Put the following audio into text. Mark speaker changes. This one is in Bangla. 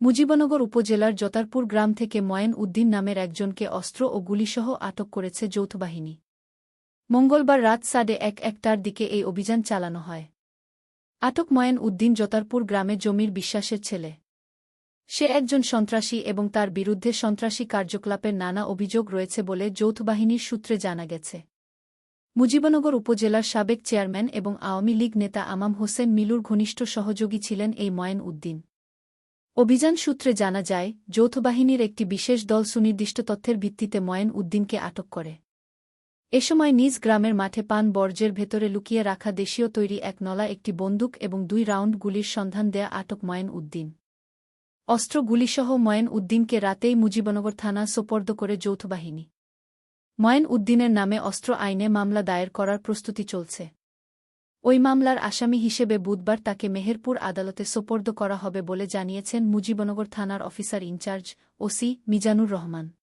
Speaker 1: মুজিবনগর উপজেলার জতারপুর গ্রাম থেকে ময়েন উদ্দিন নামের একজনকে অস্ত্র ও গুলিসহ আটক করেছে যৌথবাহিনী মঙ্গলবার রাত সাড়ে এক একটার দিকে এই অভিযান চালানো হয়। আটক ময়েন উদ্দিন জতারপুর গ্রামে জমির বিশ্বাসের ছেলে। সে একজন সন্ত্রাসী এবং তার বিরুদ্ধে সন্ত্রাসী কার্যকলাপের নানা অভিযোগ রয়েছে বলে যৌথবাহিনীর সূত্রে জানা গেছে। মুজিবনগর উপজেলার সাবেক চেয়ারম্যান এবং আওয়ামী লীগ নেতা আমাম হোসেন মিলুর ঘনিষ্ঠ সহযোগী ছিলেন এই ময়েন উদ্দিন। অভিযান সূত্রে জানা যায় যৌথবাহিনীর একটি বিশেষ দল সুনির্দিষ্ট তথ্যের ভিত্তিতে ময়েন উদ্দিনকে আটক করে। এ সময় নিজ গ্রামের মাঠে পান বর্জ্যের ভেতরে লুকিয়ে রাখা দেশীয় তৈরি এক নলা, একটি বন্দুক এবং দুই রাউন্ড গুলির সন্ধান দেয়া আটক ময়েন উদ্দিন। অস্ত্র গুলিসহ ময়েন উদ্দিনকে রাতেই মুজিবনগর থানা সোপর্দ করে যৌথবাহিনী ময়েন উদ্দিনের নামে অস্ত্র আইনে মামলা দায়ের করার প্রস্তুতি চলছে। ওই মামলার আসামি হিসেবে বুধবার তাকে মেহেরপুর আদালতে সোপর্দ করা হবে বলে জানিয়েছেন মুজিবনগর থানার officer in charge OC Mizanur Rahman.